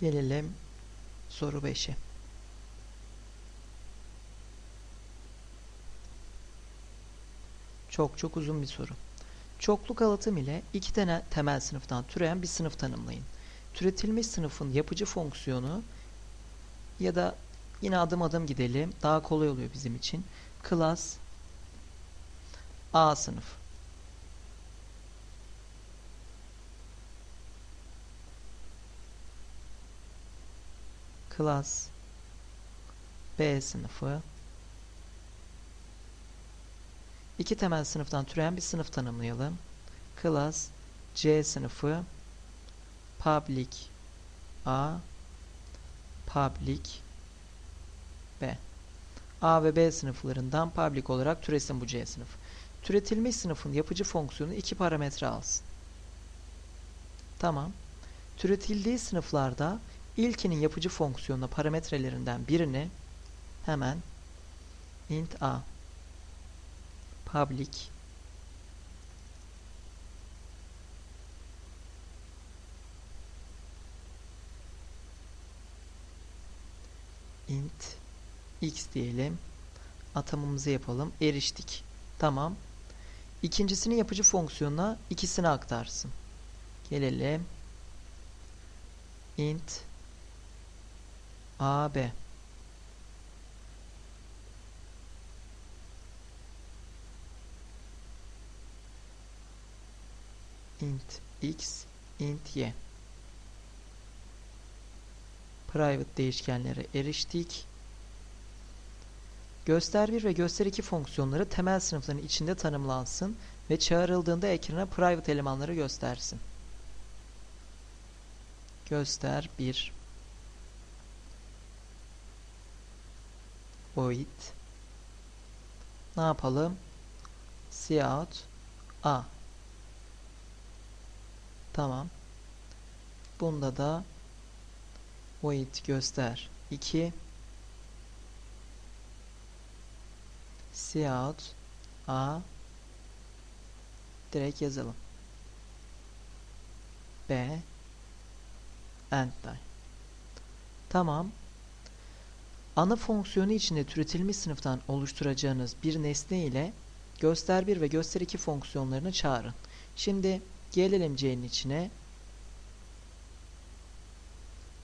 Gelelim soru 5'e. Çok çok uzun bir soru. Çoklu kalıtım ile iki tane temel sınıftan türeyen bir sınıf tanımlayın. Türetilmiş sınıfın yapıcı fonksiyonu ya da yine adım adım gidelim. Daha kolay oluyor bizim için. Klas A sınıf. Klas B sınıfı İki temel sınıftan türeyen bir sınıf tanımlayalım. Klas C sınıfı public A public B A ve B sınıflarından public olarak türesin bu C sınıf. Türetilmiş sınıfın yapıcı fonksiyonu iki parametre alsın. Tamam. Türetildiği sınıflarda ilkinin yapıcı fonksiyonuna parametrelerinden birini hemen int a public int x diyelim. Atamımızı yapalım. Eriştik. Tamam. İkincisinin yapıcı fonksiyonuna ikisini aktarsın. Gelelim. int ab int x int y private değişkenlere eriştik. Göster 1 ve göster 2 fonksiyonları temel sınıfların içinde tanımlansın ve çağrıldığında ekrana private elemanları göstersin. Göster 1 void ne yapalım? cout a Tamam. Bunda da void göster 2 cout a direkt yazalım. B end line. Tamam. Ana fonksiyonu içinde türetilmiş sınıftan oluşturacağınız bir nesne ile göster 1 ve göster 2 fonksiyonlarını çağırın. Şimdi Gelelim C'nin içine.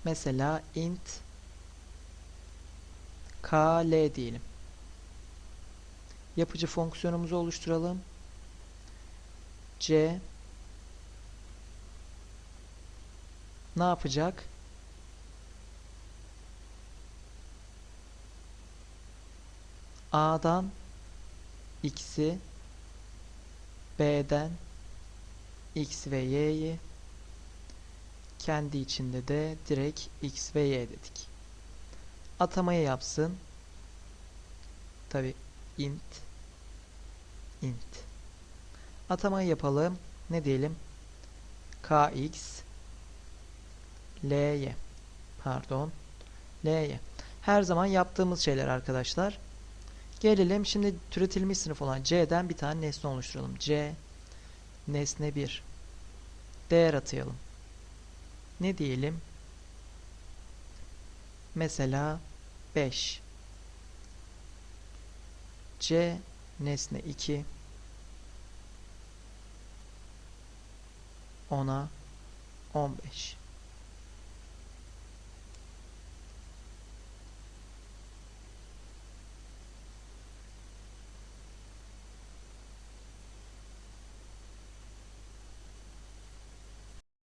Mesela int kl diyelim. Yapıcı fonksiyonumuzu oluşturalım. C ne yapacak? A'dan x'i B'den x ve y'yi kendi içinde de direkt x ve y dedik. Atamayı yapsın. Tabi int int. Atamayı yapalım. Ne diyelim? kx ly pardon ly. Her zaman yaptığımız şeyler arkadaşlar. Gelelim şimdi türetilmiş sınıf olan c'den bir tane nesne oluşturalım. c nesne 1 değer atayalım. Ne diyelim? Mesela 5 C nesne 2 10'a 15